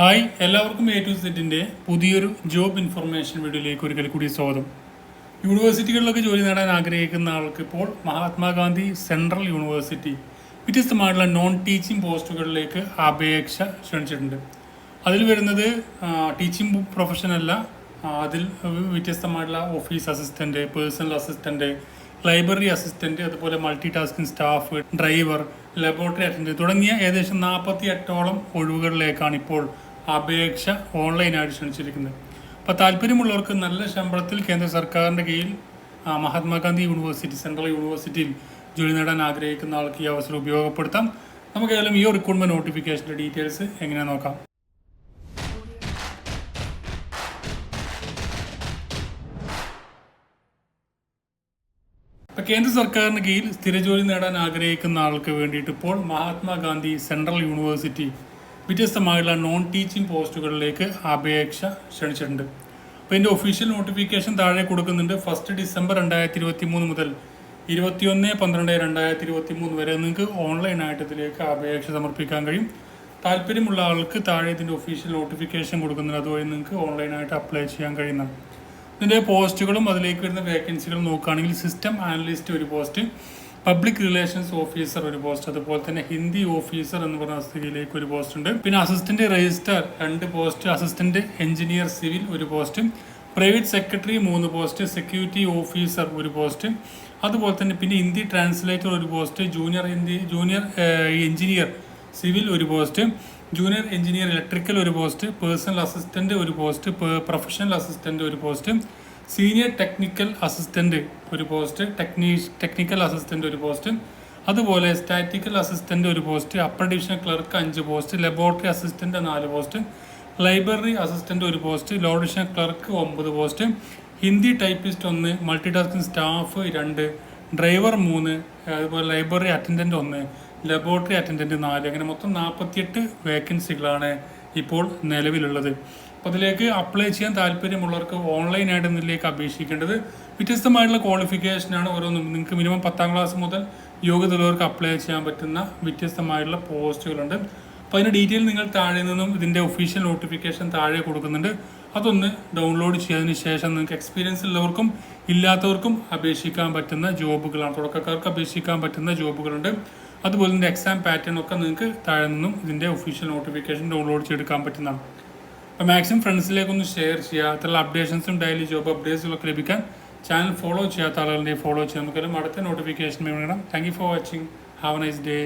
Hi എല്ലാവർക്കും A to സെറ്റിന്റെ പുതിയൊരു ജോബ് ഇൻഫർമേഷൻ വീഡിയോയിലേക്ക് ഒരിക്കൽ കൂടി സ്വാഗതം. യൂണിവേഴ്സിറ്റികളിലൊക്കെ ജോലി നേടാൻ ആഗ്രഹിക്കുന്ന ആൾക്ക് ഇപ്പോൾ മഹാത്മാഗാന്ധി സെൻട്രൽ യൂണിവേഴ്സിറ്റി വ്യത്യസ്തമായിട്ടുള്ള നോൺ ടീച്ചിങ് പോസ്റ്റുകളിലേക്ക് അപേക്ഷ ക്ഷണിച്ചിട്ടുണ്ട്. അതിൽ വരുന്നത് ടീച്ചിങ് ആ, അതിൽ വ്യത്യസ്തമായിട്ടുള്ള office assistant personal assistant library assistant അതുപോലെ multi tasking staff driver laboratory attend തുടങ്ങിയ ഏകദേശം നാൽപ്പത്തി എട്ടോളം ഒഴിവുകളിലേക്കാണ് ഇപ്പോൾ അപേക്ഷ ഓൺലൈനായിട്ട് ക്ഷണിച്ചിരിക്കുന്നത്. അപ്പോൾ താല്പര്യമുള്ളവർക്ക് നല്ല ശമ്പളത്തിൽ കേന്ദ്ര സർക്കാരിന്റെ കീഴിൽ മഹാത്മാഗാന്ധി യൂണിവേഴ്സിറ്റി സെൻട്രൽ യൂണിവേഴ്സിറ്റിയിൽ ജോലി നേടാൻ ആഗ്രഹിക്കുന്ന ആൾക്ക് ഈ അവസരം ഉപയോഗപ്പെടുത്താം. നമുക്ക് ഏതായാലും ഈ റിക്രൂട്ട്മെന്റ് നോട്ടിഫിക്കേഷന്റെ ഡീറ്റെയിൽസ് എങ്ങനെ നോക്കാം. ഇപ്പം കേന്ദ്ര സർക്കാരിന് കീഴിൽ സ്ഥിരജോലി നേടാൻ ആഗ്രഹിക്കുന്ന ആൾക്ക് വേണ്ടിയിട്ട് ഇപ്പോൾ മഹാത്മാഗാന്ധി സെൻട്രൽ യൂണിവേഴ്സിറ്റി വ്യത്യസ്തമായുള്ള നോൺ ടീച്ചിങ് പോസ്റ്റുകളിലേക്ക് അപേക്ഷ ക്ഷണിച്ചിട്ടുണ്ട്. അപ്പോൾ ഇതിന്റെ ഒഫീഷ്യൽ നോട്ടിഫിക്കേഷൻ താഴെ കൊടുക്കുന്നുണ്ട്. ഫസ്റ്റ് ഡിസംബർ രണ്ടായിരത്തി ഇരുപത്തി മൂന്ന് മുതൽ ഇരുപത്തിയൊന്ന് പന്ത്രണ്ട് രണ്ടായിരത്തി ഇരുപത്തി മൂന്ന് വരെ നിങ്ങൾക്ക് ഓൺലൈനായിട്ട് ഇതിലേക്ക് അപേക്ഷ സമർപ്പിക്കാൻ കഴിയും. താല്പര്യമുള്ള ആൾക്ക് താഴെ ഇതിന്റെ ഒഫീഷ്യൽ നോട്ടിഫിക്കേഷൻ കൊടുക്കുന്നുണ്ട്. അതുവഴി നിങ്ങൾക്ക് ഓൺലൈനായിട്ട് അപ്ലൈ ചെയ്യാൻ കഴിയുന്നതാണ്. ഇതിന്റെ പോസ്റ്റുകളും അതിലേക്ക് വരുന്ന വേക്കൻസികളും നോക്കുകയാണെങ്കിൽ സിസ്റ്റം അനലിസ്റ്റ് ഒരു പോസ്റ്റ് പബ്ലിക് റിലേഷൻസ് ഓഫീസർ ഒരു പോസ്റ്റ് അതുപോലെ തന്നെ ഹിന്ദി ഓഫീസർ എന്ന് പറഞ്ഞ സ്ഥിതിയിലേക്ക് ഒരു പോസ്റ്റ് ഉണ്ട്. പിന്നെ അസിസ്റ്റന്റ് രജിസ്റ്റർ രണ്ട് പോസ്റ്റ് അസിസ്റ്റന്റ് എഞ്ചിനീയർ സിവിൽ ഒരു പോസ്റ്റ് പ്രൈവറ്റ് സെക്രട്ടറി മൂന്ന് പോസ്റ്റ് സെക്യൂരിറ്റി ഓഫീസർ ഒരു പോസ്റ്റ് അതുപോലെ തന്നെ പിന്നെ ഹിന്ദി ട്രാൻസ്ലേറ്റർ ഒരു post junior Hindi junior engineer civil ഒരു പോസ്റ്റ് ജൂനിയർ എഞ്ചിനീയർ ഇലക്ട്രിക്കൽ ഒരു പോസ്റ്റ് പേഴ്സണൽ അസിസ്റ്റന്റ് ഒരു പോസ്റ്റ് പ്രൊഫഷണൽ അസിസ്റ്റന്റ് ഒരു പോസ്റ്റ് സീനിയർ ടെക്നിക്കൽ അസിസ്റ്റന്റ് ഒരു പോസ്റ്റ് ടെക്നീഷ് ടെക്നിക്കൽ അസിസ്റ്റന്റ് ഒരു പോസ്റ്റ് അതുപോലെ സ്റ്റാറ്റിക്കൽ അസിസ്റ്റന്റ് ഒരു പോസ്റ്റ് അപ്പർ ഡിവിഷൻ ക്ലർക്ക് അഞ്ച് post laboratory assistant നാല് പോസ്റ്റ് ലൈബ്രറി അസിസ്റ്റന്റ് ഒരു പോസ്റ്റ് ലോ ഡിവിഷൻ ക്ലർക്ക് ഒമ്പത് പോസ്റ്റ് ഹിന്ദി ടൈപ്പിസ്റ്റ് ഒന്ന് മൾട്ടി ടാസ്കിംഗ് സ്റ്റാഫ് രണ്ട് ഡ്രൈവർ മൂന്ന് അതുപോലെ ലൈബ്രറി അറ്റൻഡന്റ് ഒന്ന് ലബോറട്ടറി അറ്റൻഡന്റ് നാല് അങ്ങനെ മൊത്തം നാൽപ്പത്തിയെട്ട് വേക്കൻസികളാണ് ഇപ്പോൾ നിലവിലുള്ളത്. അപ്പോൾ അതിലേക്ക് അപ്ലൈ ചെയ്യാൻ താല്പര്യമുള്ളവർക്ക് ഓൺലൈനായിട്ട് ഇതിലേക്ക് അപേക്ഷിക്കേണ്ടത് വ്യത്യസ്തമായിട്ടുള്ള ക്വാളിഫിക്കേഷനാണ് ഓരോന്നും നിങ്ങൾക്ക് മിനിമം പത്താം ക്ലാസ് മുതൽ യോഗ്യതയുള്ളവർക്ക് അപ്ലൈ ചെയ്യാൻ പറ്റുന്ന വ്യത്യസ്തമായിട്ടുള്ള പോസ്റ്റുകളുണ്ട് അപ്പോൾ അതിന്റെ ഡീറ്റെയിൽ നിങ്ങൾ താഴെ നിന്നും ഇതിന്റെ ഒഫീഷ്യൽ നോട്ടിഫിക്കേഷൻ താഴെ കൊടുക്കുന്നുണ്ട്. അതൊന്ന് ഡൗൺലോഡ് ചെയ്തതിന് ശേഷം നിങ്ങൾക്ക് എക്സ്പീരിയൻസ് ഉള്ളവർക്കും ഇല്ലാത്തവർക്കും അപേക്ഷിക്കാൻ പറ്റുന്ന ജോബുകളാണ്. തുടക്കക്കാർക്ക് അപേക്ഷിക്കാൻ പറ്റുന്ന ജോബുകളുണ്ട്. അതുപോലെ തന്നെ എക്സാം പാറ്റേൺ ഒക്കെ നിങ്ങൾക്ക് താഴെ നിന്നും ഇതിന്റെ ഒഫീഷ്യൽ നോട്ടിഫിക്കേഷൻ ഡൗൺലോഡ് ചെയ്തെടുക്കാൻ പറ്റുന്നതാണ്. അപ്പോൾ മാക്സിമം ഫ്രണ്ട്സിലേക്കൊന്ന് ഷെയർ ചെയ്യുക അത്ര അപ്ഡേഷൻസും ഡെയിലി ജോബ് അപ്ഡേറ്റ്സും ഒക്കെ ലഭിക്കാൻ ചാനൽ ഫോളോ ചെയ്യാത്ത ആളുകളുടെ ഫോളോ ചെയ്യാം. നമുക്കൊരു അടുത്ത നോട്ടിഫിക്കേഷൻ വേണം thank you for watching have a nice day